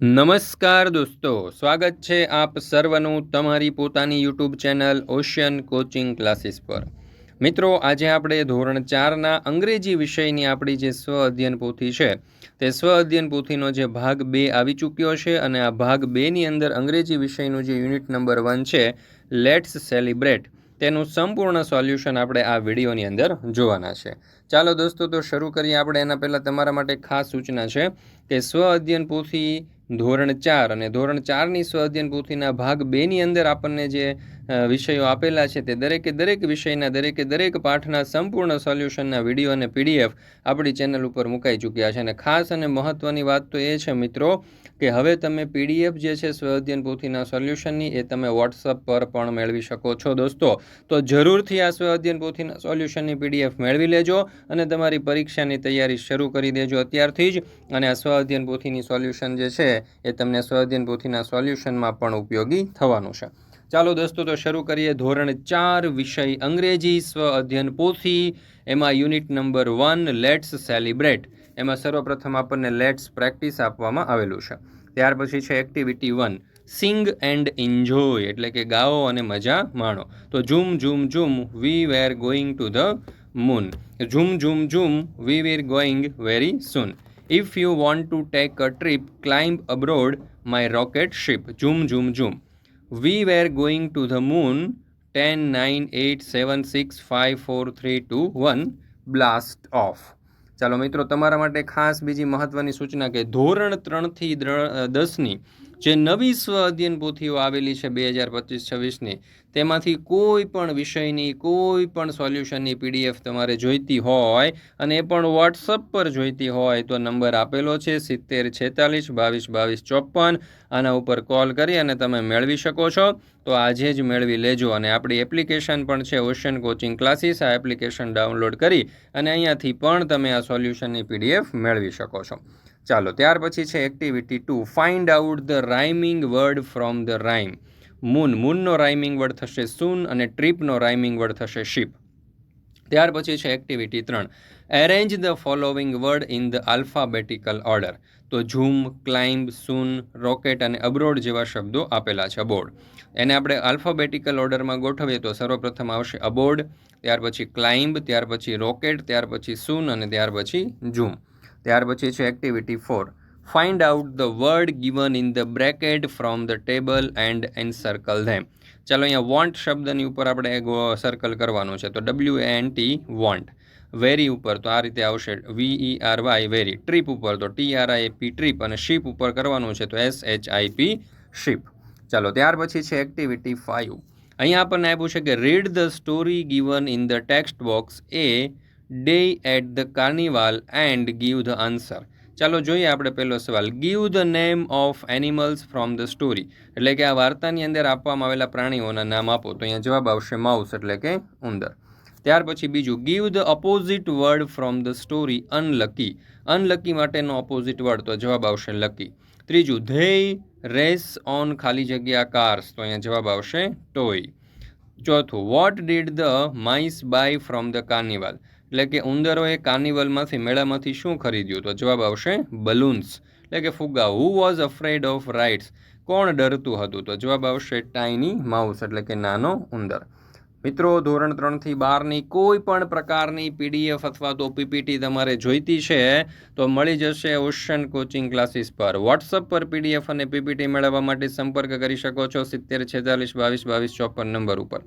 નમસ્કાર દોસ્તો, સ્વાગત છે આપ સર્વનું તમારી પોતાની YouTube channel ocean coaching classes પર. મિત્રો, આજે આપણે ધોરણ ચારના અંગ્રેજી વિષયની આપણી જે સ્વ અધ્યયન પોથી છે, તે સ્વ અધ્યયન પોથીનો જે ભાગ બે આવી ચૂક્યો છે અને આ ભાગ બેની અંદર અંગ્રેજી વિષયનું જે યુનિટ નંબર વન છે લેટ્સ સેલિબ્રેટ તેનું સંપૂર્ણ સોલ્યુશન આપણે આ વિડીયોની અંદર જોવાના છે. ચાલો દોસ્તો, તો શરૂ કરીએ. આપણે એના પહેલાં તમારા માટે ખાસ સૂચના છે કે સ્વ અધ્યયન પોથી ધોરણ ચાર અને ધોરણ ચારની સ્વઅધ્યયન પોથીના ભાગ બેની અંદર આપણને જે વિષયો આપેલા છે તે દરેકે દરેક વિષયના, દરેકે દરેક પાઠના સંપૂર્ણ સોલ્યુશનના વીડિયો અને પીડીએફ આપણી ચેનલ ઉપર મુકાઈ ચૂક્યા છે. અને ખાસ અને મહત્ત્વની વાત તો એ છે મિત્રો કે હવે તમે પીડીએફ જે છે સ્વઅધ્યયન પોથીના સોલ્યુશનની એ તમે વોટ્સઅપ પર પણ મેળવી શકો છો દોસ્તો. તો જરૂરથી આ સ્વઅધ્યયન પોથીના સોલ્યુશનની પીડીએફ મેળવી લેજો અને તમારી પરીક્ષાની તૈયારી શરૂ કરી દેજો અત્યારથી જ. અને આ સ્વઅધ્યયન પોથીની સોલ્યુશન જે છે એ તમને સ્વઅધ્યયન પોથીના સોલ્યુશનમાં પણ ઉપયોગી થવાનું છે. ચાલો દોસ્તો, તો શરૂ કરીએ ધોરણ ચાર, વિષય અંગ્રેજી, સ્વ અધ્યયન પોથી. એમાં unit number one let's celebrate એમાં સર્વપ્રથમ આપણને લેટ્સ પ્રેક્ટિસ આપવામાં આવેલું છે. ત્યાર પછી છે activity one sing and enjoy એટલે કે ગાઓ અને મજા માણો. તો zoom zoom zoom we were going to the moon zoom zoom zoom we were going very soon if you want to take a trip climb abroad my rocket ship zoom zoom zoom. We were going to the moon ten nine eight seven six five four three two one blast off ચાલો મિત્રો, તમારા માટે ખાસ બીજી મહત્ત્વની સૂચના કે ધોરણ ત્રણથી દસની જે નવી સ્વ અધ્યયન પોથીઓ આવેલી છે બે હજાર પચીસ છવ્વીસની, તેમાંથી કોઈ પણ વિષયની, કોઈ પણ સોલ્યુશનની પીડીએફ તમારે જોઈતી હોય અને એ પણ વોટ્સઅપ પર જોઈતી હોય તો નંબર આપેલો છે સિત્તેર છેતાલીસ, બાવીસ બાવીસ ચોપન આના ઉપર કોલ કરી અને તમે મેળવી શકો છો. તો આજે જ મેળવી લેજો અને આપણી એપ્લિકેશન પણ છે ઓશન કોચિંગ ક્લાસીસ. આ એપ્લિકેશન ડાઉનલોડ કરી અને અહીંયાથી પણ તમે આ સોલ્યુશનની પીડીએફ મેળવી શકો છો. ચાલો, ત્યાર પછી છે activity to find out the rhyming word from the rhyme moon મૂનનો rhyming word થશે સૂન અને ટ્રીપનો રાઇમિંગ વર્ડ થશે શીપ ત્યાર પછી છે એક્ટિવિટી ત્રણ. Arrange the following word in the alphabetical order તો ઝૂમ, ક્લાઇમ્બ, સૂન, રોકેટ અને અબ્રોડ જેવા શબ્દો આપેલા છે અબોર્ડ એને આપણે આલ્ફાબેટિકલ ઓર્ડરમાં ગોઠવીએ તો સર્વપ્રથમ આવશે અબોર્ડ ત્યાર પછી ક્લાઇમ્બ, ત્યાર પછી રોકેટ, ત્યાર પછી સૂન અને ત્યાર પછી ઝૂમ. ત્યાર પછી છે activity four find out the word given in the bracket from the table and an circle them ચાલો અહીંયા વોન્ટ શબ્દની ઉપર આપણે સર્કલ કરવાનું છે. તો W N T want very ઉપર તો આ રીતે આવશે. V E R Y very trip ઉપર તો T R I P trip અને શીપ ઉપર કરવાનું છે તો S H I P ship ચાલો ત્યાર પછી છે એક્ટિવિટી ફાઇવ અહીંયા આપણને આપ્યું છે કે read the story given in the text box a day at the carnival and give the answer ચાલો જોઈએ આપણે પહેલો સવાલ. Give the name of animals from the story એટલે કે આ વાર્તાની અંદર આપવામાં આવેલા પ્રાણીઓના નામ આપો. તો અહીંયા જવાબ આવશે માઉસ એટલે કે ઉંદર. ત્યાર પછી બીજું give the opposite word from the story unlucky unlucky માટેનો ઓપોઝિટ વર્ડ તો જવાબ આવશે લકી ત્રીજું ધેય રેસ ઓન ખાલી જગ્યા કાર્સ તો અહીંયા જવાબ આવશે ટોય ચોથું what did the mice buy from the carnival એટલે કે ઉંદરોએ કાર્નિવલમાંથી મેળામાંથી શું ખરીદ્યું? તો જવાબ આવશે બલૂન્સ. એટલે કે ફુગ્ગા. Who was afraid of rights કોણ ડરતું હતું? તો જવાબ આવશે ટાઈની માઉસ, એટલે કે નાનો ઉંદર. મિત્રો, ધોરણ ત્રણથી બારની કોઈ પણ પ્રકારની પીડીએફ અથવા તો પીપીટી તમારે જોઈતી છે, તો મળી જશે ઓશન કોચિંગ ક્લાસીસ પર. વોટ્સઅપ પર પીડીએફ અને પીપીટી મેળવવા માટે સંપર્ક કરી શકો છો સિત્તેર છેતાલીસ બાવીસ બાવીસ ચોપન નંબર ઉપર.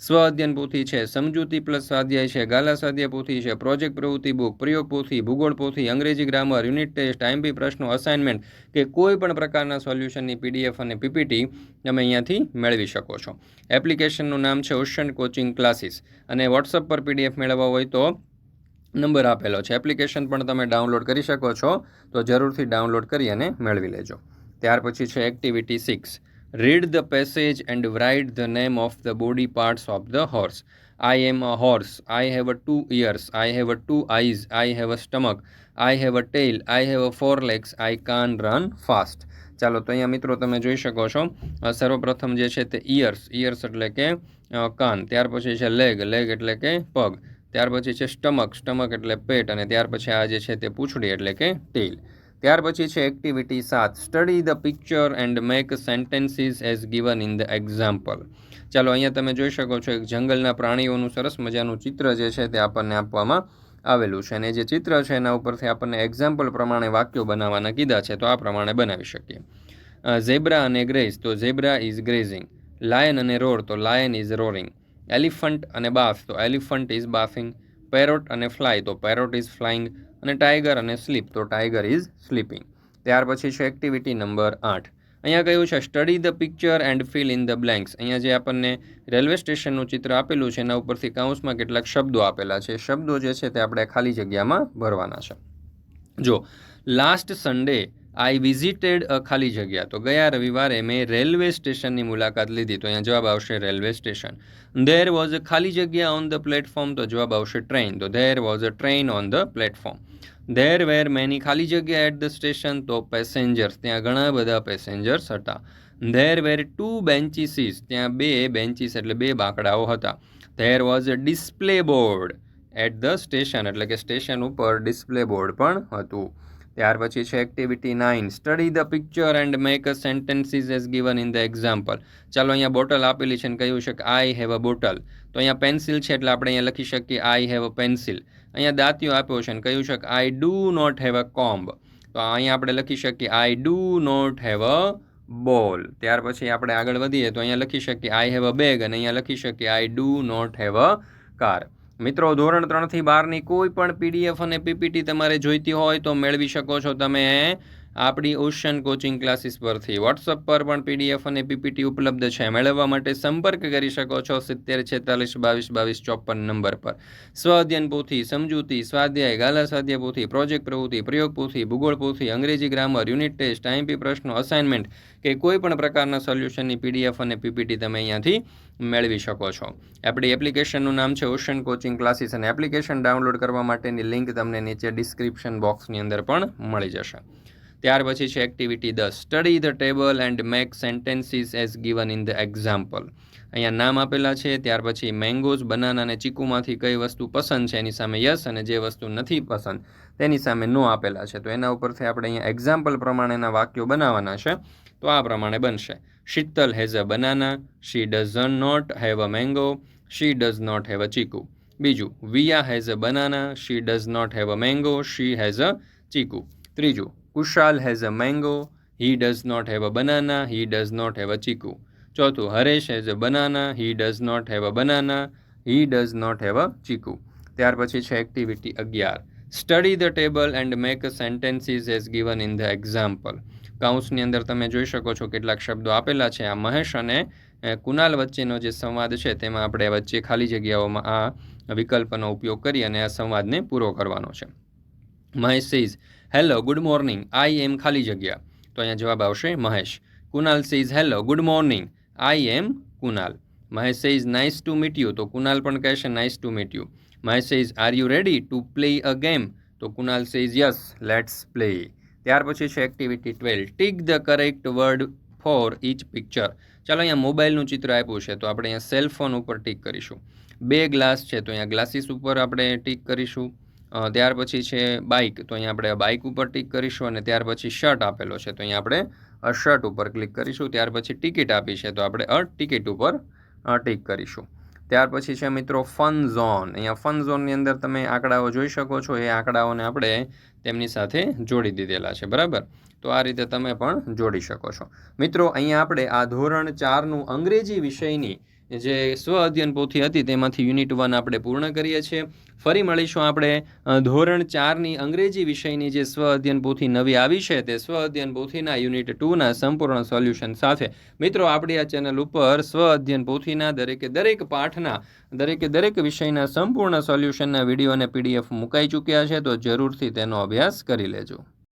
સ્વ અધ્યયન પોથી છે સમજૂતી પ્લસ સ્વાધ્યાય છે, ગાલા સ્વાધ્યાય પોથી છે, પ્રોજેક્ટ પ્રવૃત્તિ બુક પ્રયોગ પોથી ભૂગોળ પોથી અંગ્રેજી ગ્રામર, યુનિટ ટેસ્ટ આઈએમપી પ્રશ્નો, અસાઇનમેન્ટ કે કોઈ પણ પ્રકારના સોલ્યુશનની પીડીએફ અને પીપીટી તમે અહીંયાથી મેળવી શકો છો. એપ્લિકેશનનું નામ છે ઓશન કોચિંગ ક્લાસીસ અને વોટ્સઅપ પર પીડીએફ મેળવવા હોય તો નંબર આપેલો છે. એપ્લિકેશન પણ તમે ડાઉનલોડ કરી શકો છો, તો જરૂરથી ડાઉનલોડ કરી અને મેળવી લેજો. ત્યાર પછી છે activity six. Read the passage and write the name of the body parts of the horse. I am a horse. I have a two ears. I have a two eyes. I have a stomach. I have a tail. I have a four legs. I can run fast. ચાલો તો અહીંયા મિત્રો તમે જોઈ શકો છો સર્વપ્રથમ જે છે તે ઇયર્સ ઇયર્સ એટલે કે કાન ત્યાર પછી છે લેગ લેગ એટલે કે પગ ત્યાર પછી છે સ્ટમક સ્ટમક એટલે પેટ અને ત્યાર પછી આ જે છે તે પૂંછડી એટલે કે ટેલ ત્યાર પછી છે એક્ટિવિટી સાત. Study the picture and make sentences as given in the example ચાલો અહીંયા તમે જોઈ શકો છો એક જંગલના પ્રાણીઓનું સરસ મજાનું ચિત્ર જે છે તે આપણને આપવામાં આવેલું છે. અને જે ચિત્ર છે એના ઉપરથી આપણને એક્ઝામ્પલ પ્રમાણે વાક્યો બનાવવાના કીધા છે. તો આ પ્રમાણે બનાવી શકીએ. ઝેબ્રા અને ગ્રેઝ તો ઝેબ્રા ઇઝ ગ્રેઝિંગ લાયન અને રોર તો લાયન ઇઝ રોરિંગ એલિફન્ટ અને બાફ તો એલિફન્ટ ઇઝ બાફિંગ પેરોટ અને ફ્લાય તો પેરોટ ઇઝ ફ્લાઇંગ અને ટાઈગર અને સ્લીપ તો ટાઈગર ઇઝ સ્લીપિંગ ત્યાર પછી છે એક્ટિવિટી નંબર આઠ. અહીંયા કહ્યું છે study the picture and fill in the blanks અહીંયા જે આપણને રેલવે સ્ટેશનનું ચિત્ર આપેલું છે, એના ઉપરથી કાઉન્સમાં કેટલાક શબ્દો આપેલા છે. શબ્દો જે છે તે આપણે ખાલી જગ્યામાં ભરવાના છે. જો last Sunday I visited a, ખાલી જગ્યા. તો ગયા રવિવારે મેં રેલવે સ્ટેશનની મુલાકાત લીધી. તો અહીંયા જવાબ આવશે railway station there was a ખાલી જગ્યા ઓન ધ પ્લેટફોર્મ તો જવાબ આવશે ટ્રેન તો there was a train on the platform there were many ખાલી જગ્યા એટ ધ સ્ટેશન તો પેસેન્જર્સ ત્યાં ઘણા બધા પેસેન્જર્સ હતા. ધેર વેર ટુ બેન્ચીસીસ ત્યાં બે બેન્ચીસ એટલે બે બાંકડાઓ હતા. There was a display board at the station એટલે કે સ્ટેશન ઉપર ડિસ્પ્લે બોર્ડ પણ હતું. ત્યાર પછી છે activity nine study the picture and make a sentences as given in the example ચાલો અહીંયા બોટલ આપેલી છે અને કહ્યું છે કે આઈ હેવ અ બોટલ તો અહીંયા પેન્સિલ છે એટલે આપણે અહીંયા લખી શકીએ આઈ હેવ અ પેન્સિલ અહીંયા દાંતિયો આપ્યો છે અને કહ્યું છે કે I do not have a comb તો અહીંયા આપણે લખી શકીએ I do not have a ball ત્યાર પછી આપણે આગળ વધીએ તો અહીંયા લખી શકીએ આઈ હેવ અ બેગ અને અહીંયા લખી શકીએ I do not have a car મિત્રો, ધોરણ ત્રણથી બારની કોઈ પણ પીડીએફ અને પીપીટી તમારે જોઈતી હોય તો મેળવી શકો છો તમે. આપણી ઓશન કોચિંગ ક્લાસીસ પરથી વોટ્સઅપ પર પણ પીડીએફ અને પીપીટી ઉપલબ્ધ છે. મેળવવા માટે સંપર્ક કરી શકો છો સિત્તેર છેતાલીસ બાવીસ બાવીસ ચોપન નંબર પર. સ્વઅધ્યયન પોથી સમજૂતી, સ્વાધ્યાય, ગાલા સ્વાધ્યાય પોથી, પ્રોજેક્ટ પ્રવૃત્તિ, પ્રયોગ પોથી, ભૂગોળ પોથી, અંગ્રેજી ગ્રામર, યુનિટ ટેસ્ટ, આઈએમપી પ્રશ્નો, અસાઇનમેન્ટ કે કોઈ પણ પ્રકારના સોલ્યુશનની પીડીએફ અને પીપીટી તમે અહીંયાથી મેળવી શકો છો. આપણી એપ્લિકેશનનું નામ છે ઓશન કોચિંગ ક્લાસીસ અને એપ્લિકેશન ડાઉનલોડ કરવા માટેની લિંક તમને નીચે ડિસ્ક્રિપ્શન બોક્સની અંદર પણ મળી જશે. ત્યાર પછી છે એક્ટિવિટી દસ. Study the table and make sentences as given in the example અહીંયા નામ આપેલા છે, ત્યાર પછી મેંગોઝ બનાના અને ચીકુમાંથી કઈ વસ્તુ પસંદ છે એની સામે યસ અને જે વસ્તુ નથી પસંદ તેની સામે નો આપેલા છે. તો એના ઉપરથી આપણે અહીંયા એક્ઝામ્પલ પ્રમાણેના વાક્યો બનાવવાના છે. તો આ પ્રમાણે બનશે. Sheetal has a banana she does not have a mango she does not have a chikoo. બીજું Viya has a banana she does not have a mango she has a chikoo. ત્રીજું Kushal has a mango he does not have a banana he does not have a chikoo ચોથું, Haresh has a banana he does not have a banana he does not have a chikoo ત્યાર પછી છે activity અગિયાર. Study the table and make sentences as given in the example કાઉન્સની અંદર તમે જોઈ શકો છો કેટલાક શબ્દો આપેલા છે. આ મહેશ અને કુનાલ વચ્ચેનો જે સંવાદ છે તેમાં આપણે વચ્ચે ખાલી જગ્યાઓમાં આ વિકલ્પનો ઉપયોગ કરી અને આ સંવાદને પૂરો કરવાનો છે. Mahesh says hello good morning I am ખાલી જગ્યા. તો અહીંયા જવાબ આવશે Mahesh. Kunal says hello good morning I am Kunal. Mahesh says nice to meet you તો કુનાલ પણ કહેશે nice to meet you Mahesh says are you ready to play a game તો Kunal says yes let's play ત્યાર પછી છે activity twelve tick the correct word for each picture ચાલો અહીંયા મોબાઈલનું ચિત્ર આપ્યું છે, તો આપણે અહીંયા સેલ ફોન ઉપર ટીક કરીશું. બે ગ્લાસ છે, તો અહીંયા ગ્લાસીસ ઉપર આપણે ટીક કરીશું. ત્યાર પછી છે બાઇક. તો અહીંયા આપણે બાઇક ઉપર ટીક કરીશું અને ત્યાર પછી શર્ટ આપેલો છે. તો અહીંયા આપણે શર્ટ ઉપર ક્લિક કરીશું. ત્યાર પછી ટિકિટ આપી છે. તો આપણે અ ટિકિટ ઉપર ટીક કરીશું. ત્યાર પછી છે મિત્રો ફન ઝોન. અહીંયા ફન ઝોનની અંદર તમે આંકડાઓ જોઈ શકો છો. એ આંકડાઓને આપણે તેમની સાથે જોડી દીધેલા છે. બરાબર? તો આ રીતે તમે પણ જોડી શકો છો. મિત્રો, અહીંયા આપણે આ ધોરણ ચારનું અંગ્રેજી વિષયની જે સ્વ અધ્યયન પોથી હતી તેમાંથી યુનિટ વન આપણે પૂર્ણ કરીએ છીએ. ફરી મળીશું આપણે ધોરણ ચારની અંગ્રેજી વિષયની જે સ્વ અધ્યયન પોથી નવી આવી છે તે સ્વ અધ્યયન પોથીના યુનિટ ટુના સંપૂર્ણ સોલ્યુશન સાથે. મિત્રો, આપણી આ ચેનલ ઉપર સ્વ અધ્યયન પોથીના દરેકે દરેક પાઠના, દરેકે દરેક વિષયના સંપૂર્ણ સોલ્યુશનના વીડિયો અને પીડીએફ મુકાઈ ચૂક્યા છે તો જરૂરથી તેનો અભ્યાસ કરી લેજો.